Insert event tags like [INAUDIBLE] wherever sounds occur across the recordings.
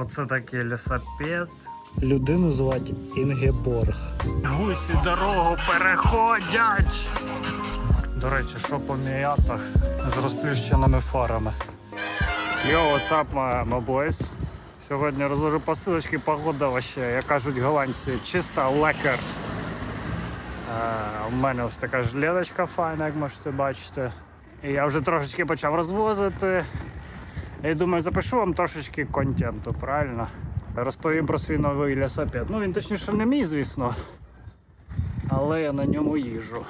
Оце такий лісопед. Людину звати Інгеборг. Гусі дорогу переходять. До речі, що по міятах з розплющеними фарами. Йо, what's up, my, boys? Сьогодні розложу посилочки, погода вообще, як кажуть голландці, чиста лекар. У мене ось така жилеточка файна, як можете бачити. І я вже трошечки почав розвозити. І думаю, запишу вам трошечки контенту, правильно? Розповім про свій новий лісопед. Ну він точніше не мій, звісно. Але я на ньому їжу.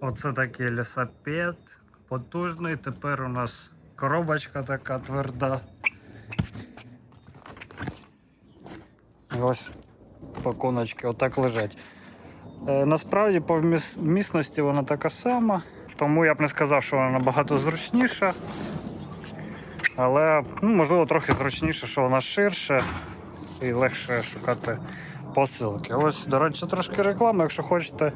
Оце такий лісопед. Потужний. Тепер у нас коробочка така тверда. Ось пакуночки отак лежать. Е, насправді по вмісності вона така сама, тому я б не сказав, що вона набагато зручніша. Але ну, можливо трохи зручніше, що вона ширше і легше шукати посилки. Ось, до речі, трошки реклами, якщо хочете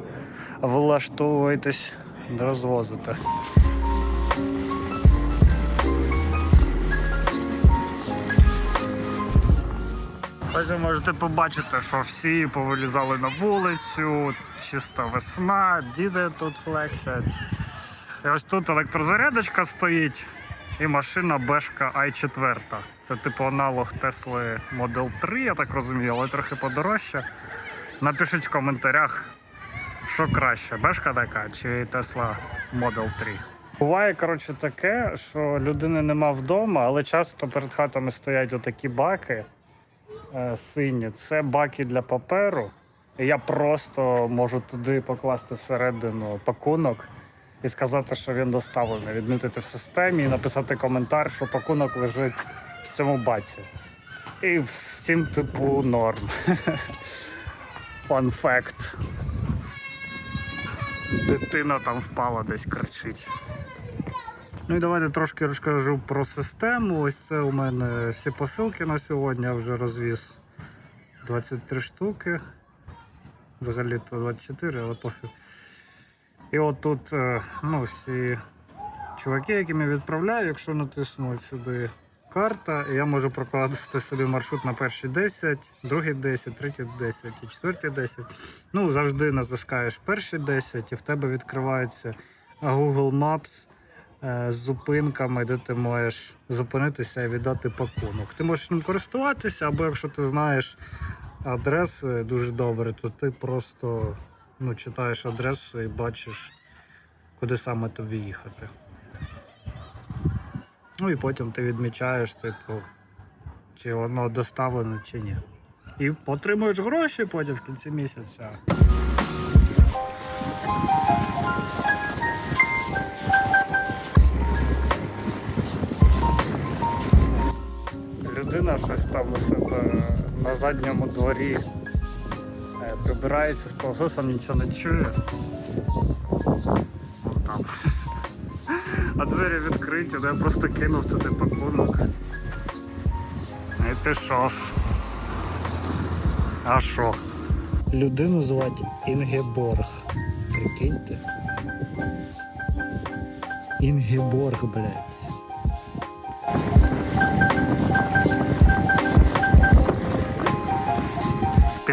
влаштовуйтесь, розвозити. Ось ви можете побачити, що всі повилізали на вулицю, чиста весна, діти тут флексять. І ось тут електрозарядочка стоїть і машина Бешка i4. Це типу аналог Тесли Model 3, я так розумію, але трохи подорожче. Напишіть в коментарях, що краще, Бешка така чи Tesla Model 3. Буває, коротше, таке, що людини нема вдома, але часто перед хатами стоять отакі баки е, сині. Це баки для паперу. І я просто можу туди покласти всередину пакунок і сказати, що він доставлений, відмітити в системі і написати коментар, що пакунок лежить в цьому баці. І всім типу норм. [LAUGHS] Фан факт. Дитина там впала, десь кричить. Ну і давайте трошки розкажу про систему. Ось це у мене всі посилки на сьогодні. Я вже розвіз 23 штуки. Взагалі-то 24, але пофіг. І от тут е, ну, всі чуваки, яким я відправляю, якщо натиснуть сюди карта, я можу прокладати собі маршрут на перші 10, другі 10, треті 10 і четверті 10. Ну, завжди натискаєш перші 10, і в тебе відкривається Google Maps е, з зупинками, де ти можеш зупинитися і віддати пакунок. Ти можеш ним користуватися, або якщо ти знаєш адреси дуже добре, то ти просто ну, читаєш адресу і бачиш, куди саме тобі їхати. Ну і потім ти відмічаєш, типу, чи воно доставлено, чи ні. І отримуєш гроші потім в кінці місяця. Людина щось там у себе на задньому дворі прибирається з пилососом, нічого не чує. Там. А двері відкриті, де я просто кинув туди пакунок. І пішов. А що? Людину звати Інгеборг. Прикиньте. Інгеборг, блядь.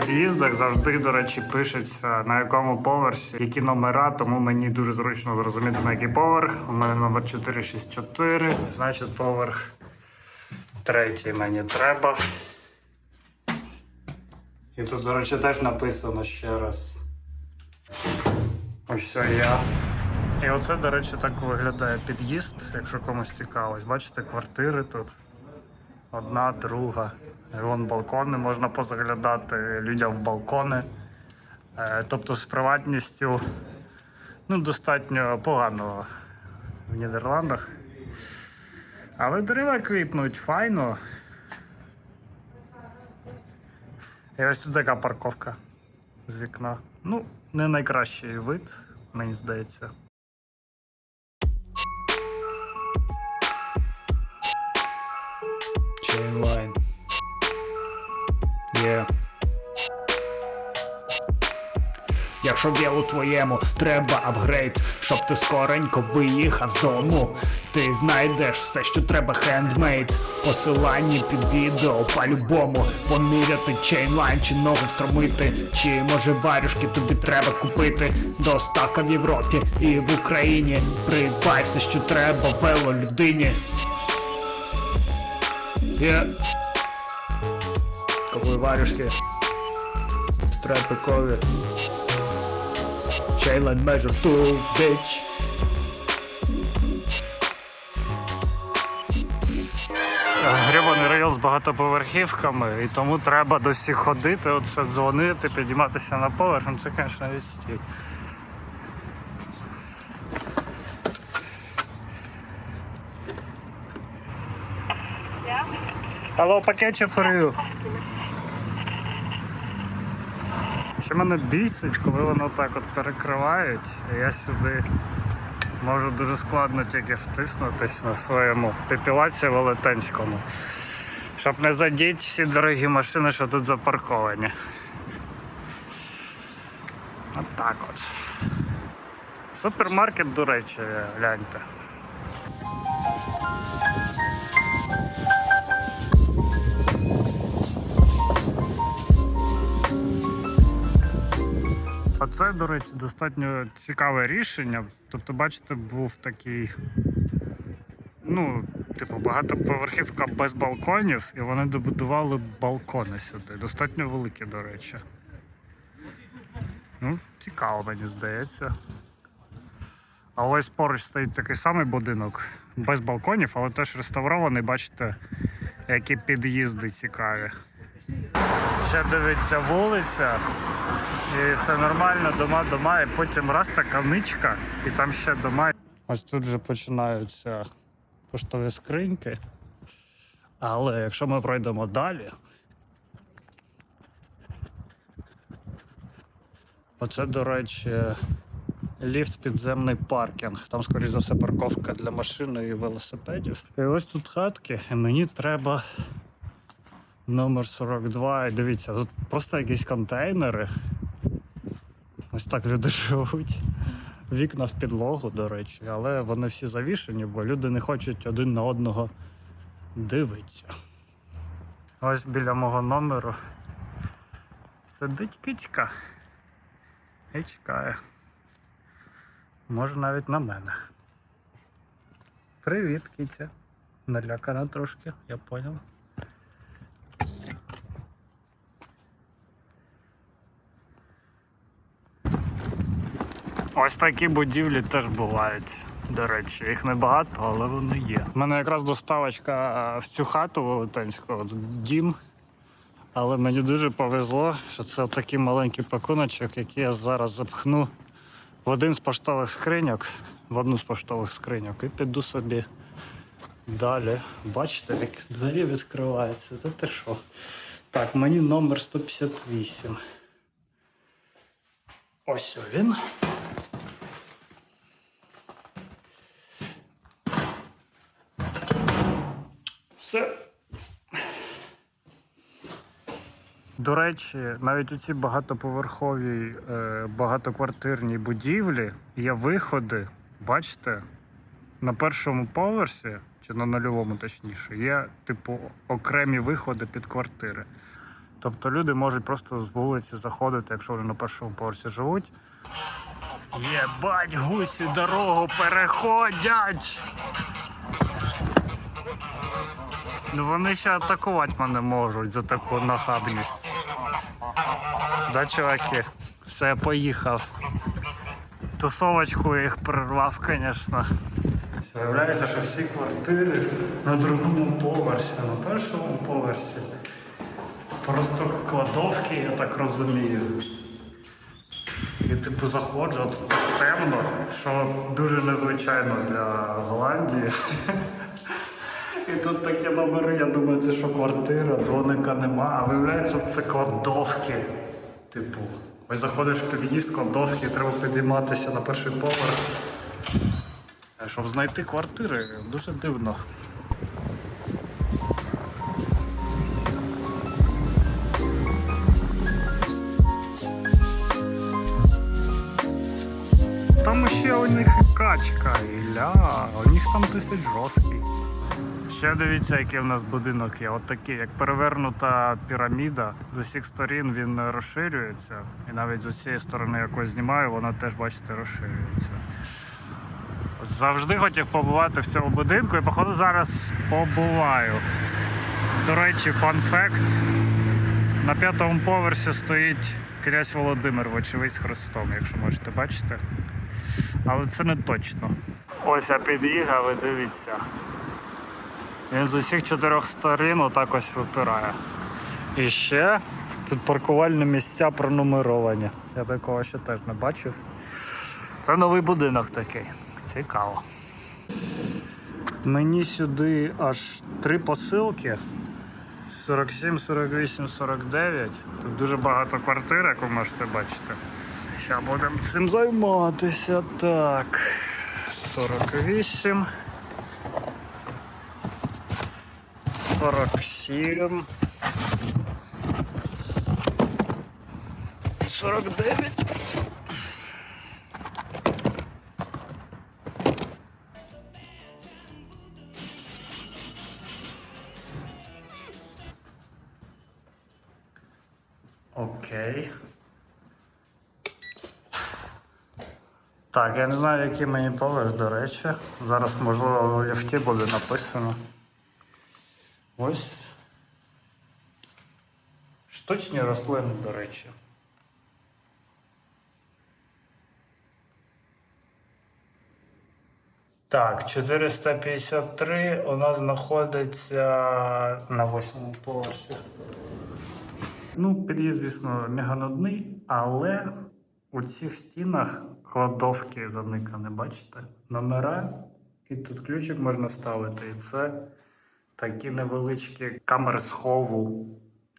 Під'їздах завжди, до речі, пишеться на якому поверсі, які номера, тому мені дуже зручно зрозуміти на який поверх. У мене номер 464, значить поверх третій мені треба. І тут, до речі, теж написано ще раз. Ось я. І оце, до речі, так виглядає під'їзд, якщо комусь цікаво. Бачите, квартири тут. Одна, друга. Вон балкони можна позаглядати людям в балкони. Е, Тобто з приватністю ну, достатньо погано в Нідерландах. Але дерева квітнуть файно. І ось тут така парковка з вікна. Ну, не найкращий вид, мені здається. Chainline. Є. Якщо Поршовілу твоєму треба апгрейд, щоб ти скоренько виїхав з дому. Ти знайдеш все, що треба хендмейд. Посилання під відео по-любому. Поміряти чейнлайн чи ногу встромити. Чи може варюшки тобі треба купити до стака в Європі і в Україні. Придбай все, що треба вело людині. Є. Купуй варюшки. Стрепикові. Чейлайн межу ту, бич. Грибаний район з багатоповерхівками, і тому треба до всіх ходити, оце дзвонити, підійматися на поверх. Ну це, звісно, відстій. Hello, package for you. Ще мене бісить, коли воно так от перекривають, я сюди можу дуже складно тільки втиснутись на своєму пепілаці велетенському, щоб не задіти всі дорогі машини, що тут запарковані. От так от. Супермаркет, до речі, гляньте. Оце, до речі, достатньо цікаве рішення. Тобто, бачите, був такий, ну, типу, багатоповерхівка без балконів, і вони добудували балкони сюди. Достатньо великі, до речі. Ну, цікаво, мені здається. А ось поруч стоїть такий самий будинок без балконів, але теж реставрований, бачите, які під'їзди цікаві. Ще дивиться вулиця. І все нормально, дома, дома, і потім раз така ничка, і там ще дома. Ось тут вже починаються поштові скриньки. Але якщо ми пройдемо далі, оце, до речі, ліфт підземний паркінг. Там, скоріш за все, парковка для машин і велосипедів. І ось тут хатки, і мені треба номер 42. І дивіться, тут просто якісь контейнери. Так люди [LAUGHS] живуть. Вікна в підлогу, до речі, але вони всі завішені, бо люди не хочуть один на одного дивитися. Ось біля мого номеру сидить кицька і чекає. Може навіть на мене. Привіт, киця. Налякана трошки, я поняв. Ось такі будівлі теж бувають. До речі, їх небагато, але вони є. У мене якраз доставочка в цю хату велетенську, от дім. Але мені дуже повезло, що це такий маленький пакуночок, який я зараз запхну в один з поштових скриньок, в одну з поштових скриньок, і піду собі далі. Бачите, як двері відкриваються. Та ти що? Так, мені номер 158. Ось він. Все. До речі, навіть у цій багатоповерховій е, багатоквартирній будівлі є виходи. Бачите, на першому поверсі, чи на нульовому точніше, є типу окремі виходи під квартири. Тобто люди можуть просто з вулиці заходити, якщо вони на першому поверсі живуть. Єбать, гусі дорогу переходять! Ну вони ще атакувати мене можуть за таку нахабність. Да, чуваки? Все, я поїхав. Тусовочку їх прервав, звісно. Виявляється, що всі квартири на другому поверсі, на першому поверсі. Просто кладовки, я так розумію. І типу заходжу, от так темно, що дуже незвичайно для Голландії. І тут такі номери, я думаю, це що квартира, дзвоника нема, а виявляється, це кладовки. Типу, ось заходиш в під'їзд, кладовки, треба підійматися на перший поверх. Е, Щоб знайти квартири, дуже дивно. тачка, Ілля, у них там досить жорсткий. Ще дивіться, який в нас будинок є. От такий, як перевернута піраміда. З усіх сторін він розширюється. І навіть з цієї сторони, яку я знімаю, вона теж, бачите, розширюється. Завжди хотів побувати в цьому будинку і, походу, зараз побуваю. До речі, фан факт. На п'ятому поверсі стоїть князь Володимир, вочевидь, з хрестом, якщо можете бачити. Але це не точно. Ось я під'їхав і дивіться. Він з усіх чотирьох сторін отак випирає. І ще тут паркувальні місця пронумеровані. Я такого ще теж не бачив. Це новий будинок такий. Цікаво. Мені сюди аж три посилки. 47, 48, 49. Тут дуже багато квартир, як ви можете бачити. Зараз будемо цим займатися. Так. 48. 47. 49. Окей. Так, я не знаю, який мені поверх, до речі. Зараз, можливо, в ліфті буде написано. Ось. Штучні рослини, до речі. Так, 453 у нас знаходиться на восьмому поверсі. Ну, під'їзд, звісно, меганудний, але у цих стінах кладовки заникані, бачите? Номера, і тут ключик можна вставити. І це такі невеличкі камери схову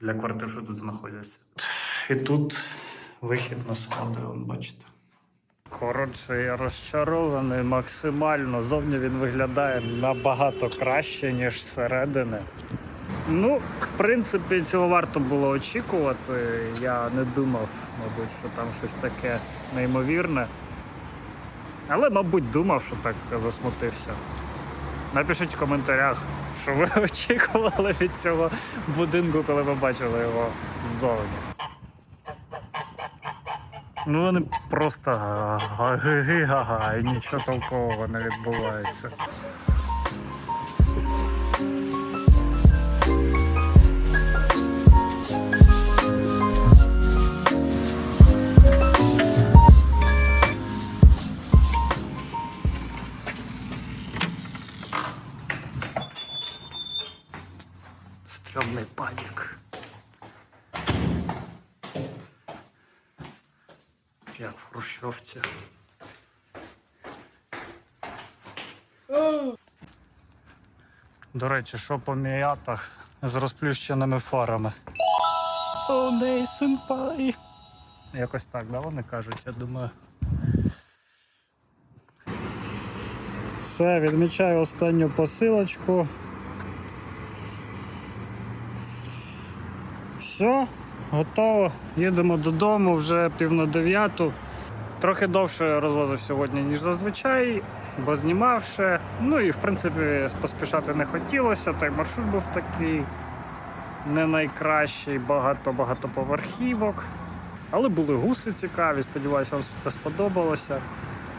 для квартир, що тут знаходяться. І тут вихід на сходи, вон, бачите. Коротше, я розчарований максимально. Зовні він виглядає набагато краще, ніж зсередини. Ну, в принципі, цього варто було очікувати. Я не думав, мабуть, що там щось таке неймовірне. Але, мабуть, думав, що так засмутився. Напишіть в коментарях, що ви [LAUGHS] очікували від цього будинку, коли ви бачили його ззовні. Ну, вони просто га-га-га-га, і нічого толкового не відбувається. Як. До речі, що по міятах з розплющеними фарами. О, не сенпай. Якось так, да, вони кажуть, я думаю. Все, відмічаю останню посилочку. Все, готово. Їдемо додому вже пів на дев'яту. Трохи довше розвозив сьогодні, ніж зазвичай, бо знімав ще. Ну і в принципі поспішати не хотілося, та й маршрут був такий не найкращий, багато багатоповерхівок. Але були гуси цікаві, сподіваюся, вам це сподобалося.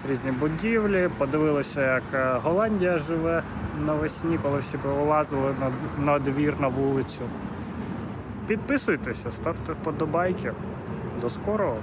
Різні будівлі, подивилися, як е, Голландія живе навесні, коли всі повилазили на двір на вулицю. Підписуйтеся, ставте вподобайки. До скорого!